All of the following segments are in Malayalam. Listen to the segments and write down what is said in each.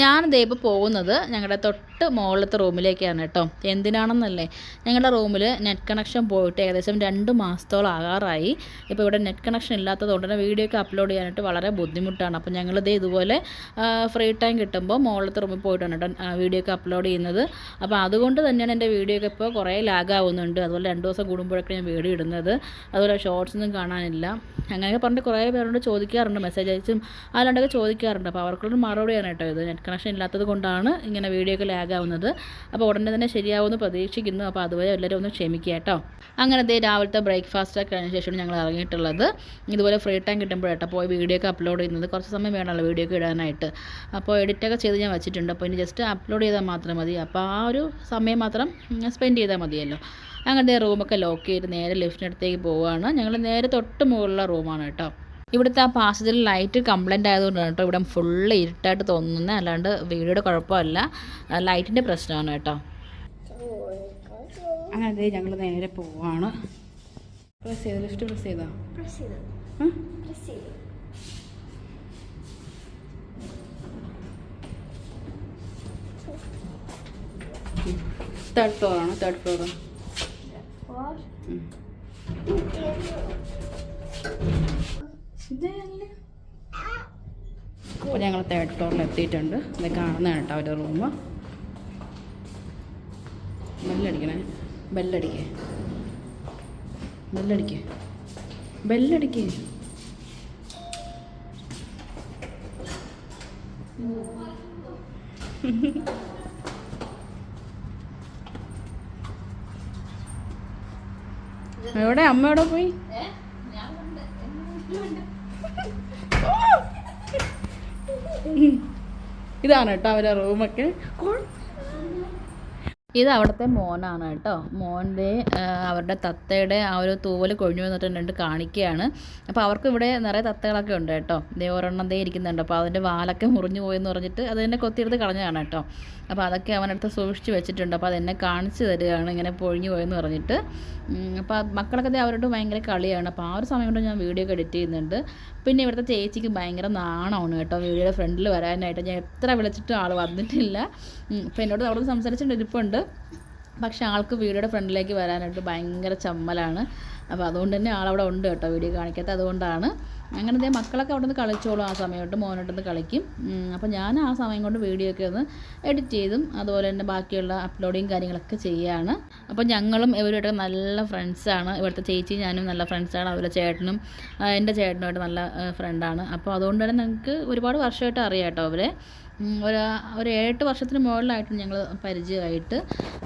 ഞാനിതേ ഇപ്പോൾ പോകുന്നത് ഞങ്ങളുടെ തൊട്ട് മുകളിലത്തെ റൂമിലേക്കാണ് കേട്ടോ. എന്തിനാണെന്നല്ലേ? ഞങ്ങളുടെ റൂമിൽ നെറ്റ് കണക്ഷൻ പോയിട്ട് ഏകദേശം രണ്ട് മാസത്തോളം ആകാറായി. ഇപ്പോൾ ഇവിടെ നെറ്റ് കണക്ഷൻ ഇല്ലാത്തതുകൊണ്ട് തന്നെ വീഡിയോ ഒക്കെ അപ്ലോഡ് ചെയ്യാനായിട്ട് വളരെ ബുദ്ധിമുട്ടാണ്. അപ്പോൾ ഞങ്ങളിതേ ഇതുപോലെ ഫ്രീ ടൈം കിട്ടുമ്പോൾ മുകളിലത്തെ റൂമിൽ പോയിട്ടാണ് കേട്ടോ വീഡിയോ ഒക്കെ അപ്ലോഡ് ചെയ്യുന്നത്. അപ്പോൾ അതുകൊണ്ട് തന്നെയാണ് എന്റെ വീഡിയോ ഒക്കെ ഇപ്പോൾ കുറേ ലാഗാവുന്നുണ്ട് അതുപോലെ രണ്ട് ദിവസം കൂടുമ്പോഴൊക്കെ ഞാൻ വീഡിയോ ഇടുന്നത്. അതുപോലെ ഷോർട്സ് ഒന്നും കാണാനില്ല. അങ്ങനെയൊക്കെ പറഞ്ഞിട്ട് കുറേ പേരോട് ചോദിക്കാറുണ്ട് മെസ്സേജ് അയച്ചും അല്ലാണ്ടൊക്കെ ചോദിക്കാറുണ്ട്. അപ്പോൾ അവർക്കൊരു മറുപടിയാണ് കേട്ടോ ഇത്. കണക്ഷൻ ഇല്ലാത്തത് കൊണ്ടാണ് ഇങ്ങനെ വീഡിയോ ഒക്കെ ലാഗാവുന്നത് അപ്പോൾ ഉടനെ തന്നെ ശരിയാവുമെന്ന് പ്രതീക്ഷിക്കുന്നു. അപ്പോൾ അതുവരെ എല്ലാവരും ഒന്ന് ക്ഷമിക്കുക കേട്ടോ. അങ്ങനെ ദേ രാവിലത്തെ ബ്രേക്ക്ഫാസ്റ്റ് ഒക്കെ കഴിഞ്ഞ ശേഷമാണ് ഞങ്ങൾ ഇറങ്ങിയിട്ടുള്ളത്. ഇതുപോലെ ഫ്രീ ടൈം കിട്ടുമ്പോഴേട്ടോ പോയി വീഡിയോ ഒക്കെ അപ്ലോഡ് ചെയ്യുന്നത്. കുറച്ച് സമയം വേണമല്ലോ വീഡിയോ ഒക്കെ ഇടാനായിട്ട്. അപ്പോൾ എഡിറ്റൊക്കെ ചെയ്ത് ഞാൻ വെച്ചിട്ടുണ്ട്. അപ്പോൾ ഇനി ജസ്റ്റ് അപ്ലോഡ് ചെയ്താൽ മാത്രം മതി. അപ്പോൾ ആ ഒരു സമയം മാത്രം സ്പെൻഡ് ചെയ്താൽ മതിയല്ലോ. അങ്ങനത്തെ റൂമൊക്കെ ലോക്ക് ചെയ്ത് നേരെ ലിഫ്റ്റിനടുത്തേക്ക് പോവുകയാണ്. ഞങ്ങൾ നേരെ തൊട്ട് മുകളിലുള്ള റൂമാണ് കേട്ടോ. ഇവിടുത്തെ ആ പാസേജിൽ ലൈറ്റ് കംപ്ലൈന്റ് ആയതുകൊണ്ടാണ് കേട്ടോ ഇവിടെ ഫുള്ള് ഇരുട്ടായിട്ട് തോന്നുന്നത് അല്ലാണ്ട് വീഡിയോയുടെ കുഴപ്പമല്ല. ലൈറ്റിന്റെ പ്രശ്നമാണ് കേട്ടോ. അങ്ങനെ ഞങ്ങൾ നേരെ പോവാണ്. പ്രസ് ചെയ്ത്? ലിഫ്റ്റ് പ്രസ് ചെയ്താ? തേർഡ് ഫ്ലോറാണ് തേർഡ് ഫ്ലോർ ഫോർ അപ്പോൾ ഞങ്ങൾ തേർഡ് ഫ്ലോറിൽ എത്തിയിട്ടുണ്ട്. ഇത് കാണുന്നതാണ് കേട്ടോ അവരുടെ റൂം ബെല്ലടിക്കണേ. ബെല്ലടിക്കേ. ബെല്ലടിക്കേ. ബെല്ലടിക്കേ. എവിടെ? അമ്മ എവിടെ പോയി? ഇതാണ് കേട്ടോ അവരുടെ റൂമൊക്കെ ഇത് അവിടുത്തെ മോനാണ് കേട്ടോ. മോന്റെ അവരുടെ തത്തയുടെ ആ ഒരു തൂവൽ കൊഴിഞ്ഞു വന്നിട്ടുണ്ട് കാണിക്കുകയാണ് അപ്പോൾ അവർക്ക് ഇവിടെ നിറയെ തത്തകളൊക്കെ ഉണ്ട് കേട്ടോ. ദേ ഒരെണ്ണം ദേ ഇരിക്കുന്നുണ്ട്. അപ്പോൾ അതിന്റെ വാലൊക്കെ മുറിഞ്ഞു പോയെന്ന് പറഞ്ഞിട്ട് അത് തന്നെ കൊത്തിയെടുത്ത് കളഞ്ഞതാണ് കേട്ടോ. അപ്പോൾ അതൊക്കെ അവനടുത്ത് സൂക്ഷിച്ച് വെച്ചിട്ടുണ്ട്. അപ്പോൾ അതെന്നെ കാണിച്ചു തരികയാണ് ഇങ്ങനെ പൊഴിഞ്ഞു പോയെന്ന് പറഞ്ഞിട്ട്. അപ്പോൾ മക്കളൊക്കെ അവരോട് ഭയങ്കര കളിയാണ്. അപ്പോൾ ആ ഒരു സമയം കൊണ്ട് ഞാൻ വീഡിയോ ഒക്കെ എഡിറ്റ് ചെയ്യുന്നുണ്ട്. പിന്നെ ഇവിടുത്തെ ചേച്ചിക്ക് ഭയങ്കര നാണമാണ് കേട്ടോ വീഡിയോയുടെ ഫ്രണ്ടിൽ വരാനായിട്ട്. ഞാൻ എത്ര വിളിച്ചിട്ടും ആൾ വന്നിട്ടില്ല. അപ്പോൾ എന്നോട് അവിടെ സംസാരിച്ചിട്ടുണ്ട്. ഇരിപ്പുണ്ട്. പക്ഷേ ആൾക്ക് വീടിന്റെ ഫ്രണ്ടിലേക്ക് വരാനായിട്ട് ഭയങ്കര ചമ്മലാണ്. അപ്പോൾ അതുകൊണ്ട് തന്നെ ആളവിടെ ഉണ്ട് കേട്ടോ വീഡിയോ കാണിക്കാത്ത. അതുകൊണ്ടാണ് അങ്ങനെ ദേ മക്കളൊക്കെ അവിടെ നിന്ന് കളിച്ചോളും ആ സമയത്ത് മോനോട്ടൊന്ന് കളിക്കും. അപ്പോൾ ഞാൻ ആ സമയം കൊണ്ട് വീഡിയോ ഒക്കെ ഒന്ന് എഡിറ്റ് ചെയ്തും അതുപോലെ തന്നെ ബാക്കിയുള്ള അപ്ലോഡിങ് കാര്യങ്ങളൊക്കെ ചെയ്യുകയാണ് അപ്പോൾ ഞങ്ങളും ഇവരുമായിട്ട് നല്ല ഫ്രണ്ട്സാണ് ഇവിടുത്തെ ചേച്ചി ഞാനും നല്ല ഫ്രണ്ട്സാണ് അതുപോലെ ചേട്ടനും എന്റെ ചേട്ടനുമായിട്ട് നല്ല ഫ്രണ്ടാണ് അപ്പോൾ അതുകൊണ്ട് തന്നെ ഞങ്ങൾക്ക് ഒരുപാട് വർഷമായിട്ട് അറിയാം കേട്ടോ അവരെ. ഒരു ഒരു ഏഴെട്ട് വർഷത്തിന് മുകളിലായിട്ട് ഞങ്ങൾ പരിചയമായിട്ട്.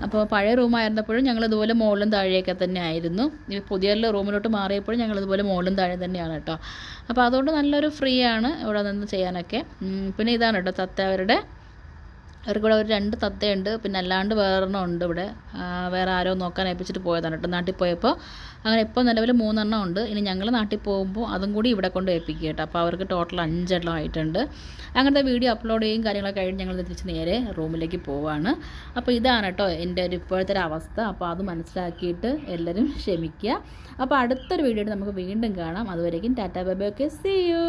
അപ്പോൾ പഴയ റൂമായിരുന്നപ്പോഴും ഞങ്ങൾ ഇതുപോലെ മുകളിലും താഴെയൊക്കെ തന്നെ ആയിരുന്നു. ഈ പുതിയ റൂമിലോട്ട് മാറിയപ്പോഴും ഞങ്ങൾ ഇതുപോലെ മുകളിലും താഴെ തന്നെയാണ് കേട്ടോ. അപ്പോൾ അതുകൊണ്ട് നല്ലൊരു ഫ്രീ ആണ് ഇവിടെ നിന്ന് ചെയ്യാനൊക്കെ. പിന്നെ ഇതാണ് കേട്ടോ തത്ത അവരുടെ അവർക്ക് ഇവിടെ ഒരു രണ്ട് തത്തയുണ്ട് പിന്നെ അല്ലാണ്ട് വേറെണ്ണം ഉണ്ട് ഇവിടെ. വേറെ ആരോ നോക്കാൻ ഏൽപ്പിച്ചിട്ട് പോയതാണ് കേട്ടോ നാട്ടിൽ പോയപ്പോൾ. അങ്ങനെ ഇപ്പോൾ നിലവിൽ മൂന്നെണ്ണം ഉണ്ട്. ഇനി ഞങ്ങൾ നാട്ടിൽ പോകുമ്പോൾ അതും കൂടി ഇവിടെ കൊണ്ട് ഏൽപ്പിക്കുക കേട്ടോ. അപ്പോൾ അവർക്ക് ടോട്ടൽ അഞ്ചെണ്ണം ആയിട്ടുണ്ട്. അങ്ങനത്തെ വീഡിയോ അപ്ലോഡ് ചെയ്യും കാര്യങ്ങളൊക്കെ കഴിഞ്ഞ് ഞങ്ങൾ തിരിച്ച് നേരെ റൂമിലേക്ക് പോവാണ്. അപ്പോൾ ഇതാണ് കേട്ടോ എന്റെ ഒരു ഇപ്പോഴത്തെ ഒരു അവസ്ഥ. അപ്പോൾ അത് മനസ്സിലാക്കിയിട്ട് എല്ലാവരും ക്ഷമിക്കുക. അപ്പോൾ അടുത്തൊരു വീഡിയോ നമുക്ക് വീണ്ടും കാണാം. അതുവരേക്കും tata bye bye okay see you